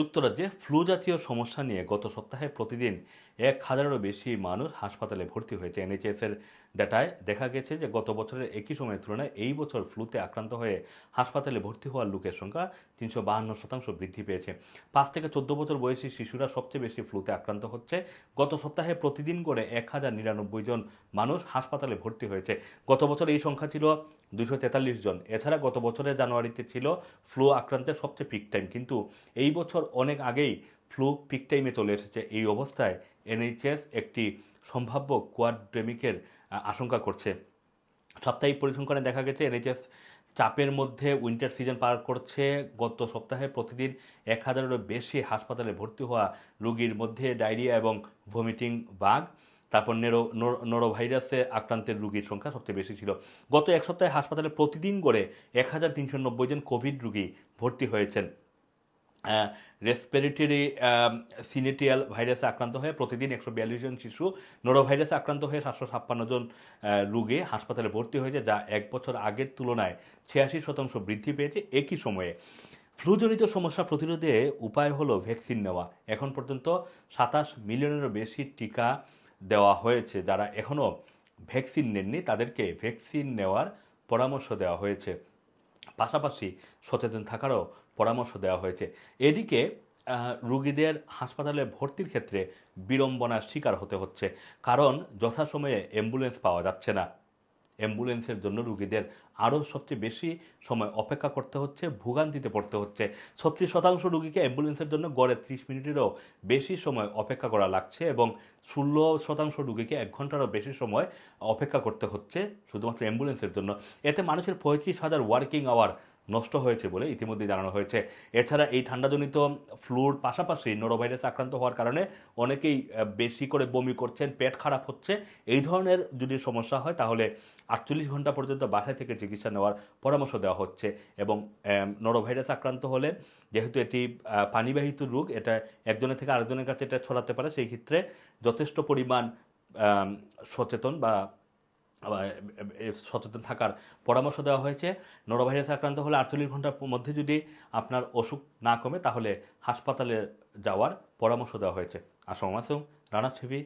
যুক্তরাজ্যে ফ্লু জাতীয় সমস্যা নিয়ে গত সপ্তাহে প্রতিদিন এক হাজারেরও বেশি মানুষ হাসপাতালে ভর্তি হয়েছে। এনএইচএস এর ডাটায় দেখা গেছে যে গত বছরের একই সময়ের তুলনায় এই বছর ফ্লুতে আক্রান্ত হয়ে হাসপাতালে ভর্তি হওয়ার লোকের সংখ্যা তিনশো বাহান্ন শতাংশ বৃদ্ধি পেয়েছে। পাঁচ থেকে চোদ্দ বছর বয়সী শিশুরা সবচেয়ে বেশি ফ্লুতে আক্রান্ত হচ্ছে। গত সপ্তাহে প্রতিদিন করে এক হাজার নিরানব্বই জন মানুষ হাসপাতালে ভর্তি হয়েছে। গত বছর এই সংখ্যা ছিল দুশো তেতাল্লিশ জন। এছাড়া গত বছরের জানুয়ারিতে ছিল ফ্লু আক্রান্তের সবচেয়ে পিক টাইম কিন্তু এই বছর অনেক আগেই ফ্লু পিক টাইমে চলে এসেছে। এই অবস্থায় এনএইচএস একটি সম্ভাব্য কোয়াড্রেমিকের আশঙ্কা করছে। সাপ্তাহিক পরিসংখ্যানে দেখা গেছে, এনএইচএস চাপের মধ্যে উইন্টার সিজন পার করছে। গত সপ্তাহে প্রতিদিন এক হাজারেরও বেশি হাসপাতালে ভর্তি হওয়া রোগীর মধ্যে ডায়রিয়া এবং ভমিটিং বাঘ, তারপর নেরো নোরোভাইরাসে আক্রান্তের রুগীর সংখ্যা সবচেয়ে বেশি ছিল। গত এক সপ্তাহে হাসপাতালে প্রতিদিন করে এক হাজার তিনশো নব্বই জন কোভিড রুগী ভর্তি হয়েছেন। রেসপিরেটরি সিনেটিয়াল ভাইরাসে আক্রান্ত হয়ে প্রতিদিন একশো বিয়াল্লিশ জন শিশু নোরোভাইরাসে আক্রান্ত হয়ে সাতশো ছাপ্পান্ন জন রোগী হাসপাতালে ভর্তি হয়েছে, যা এক বছর আগের তুলনায় ছিয়াশি শতাংশ বৃদ্ধি পেয়েছে একই সময়ে। ফ্লুজনিত সমস্যা প্রতিরোধে উপায় হলো ভ্যাকসিন নেওয়া। এখন পর্যন্ত সাতাশ মিলিয়নেরও বেশি টিকা দেওয়া হয়েছে। যারা এখনও ভ্যাকসিন নেননি, তাদেরকে ভ্যাকসিন নেওয়ার পরামর্শ দেওয়া হয়েছে। পাশাপাশি সচেতন থাকারও পরামর্শ দেওয়া হয়েছে। এদিকে রুগীদের হাসপাতালে ভর্তির ক্ষেত্রে বিড়ম্বনার শিকার হতে হচ্ছে, কারণ যথাসময়ে অ্যাম্বুলেন্স পাওয়া যাচ্ছে না। অ্যাম্বুলেন্সের জন্য রুগীদের আরও সবচেয়ে বেশি সময় অপেক্ষা করতে হচ্ছে, ভোগান্তিতে পড়তে হচ্ছে। ছত্রিশ শতাংশ রুগীকে অ্যাম্বুলেন্সের জন্য গড়ে ত্রিশ মিনিটেরও বেশি সময় অপেক্ষা করা লাগছে এবং ষোলো শতাংশ রুগীকে এক ঘন্টারও বেশি সময় অপেক্ষা করতে হচ্ছে শুধুমাত্র অ্যাম্বুলেন্সের জন্য। এতে মানুষের পঁয়ত্রিশ হাজার ওয়ার্কিং আওয়ার নষ্ট হয়েছে বলে ইতিমধ্যে জানানো হয়েছে। এছাড়া এই ঠান্ডাজনিত ফ্লুর পাশাপাশি নোরোভাইরাস আক্রান্ত হওয়ার কারণে অনেকেই বেশি করে বমি করছেন, পেট খারাপ হচ্ছে। এই ধরনের যদি সমস্যা হয়, তাহলে আটচল্লিশ ঘণ্টা পর্যন্ত বাসায় থেকে চিকিৎসা নেওয়ার পরামর্শ দেওয়া হচ্ছে এবং নোরোভাইরাস আক্রান্ত হলে যেহেতু এটি পানিবাহিত রোগ, এটা একজনের থেকে আরেকজনের কাছে এটা ছড়াতে পারে। সেই ক্ষেত্রে যথেষ্ট পরিমাণ সচেতন বা সচেতন থাকার পরামর্শ দেওয়া হয়েছে। নোরোভাইরাস আক্রান্ত হলে আটচল্লিশ ঘণ্টার মধ্যে যদি আপনার অসুখ না কমে, তাহলে হাসপাতালে যাওয়ার পরামর্শ দেওয়া হয়েছে। আসসালামু আসুম রানা ছবি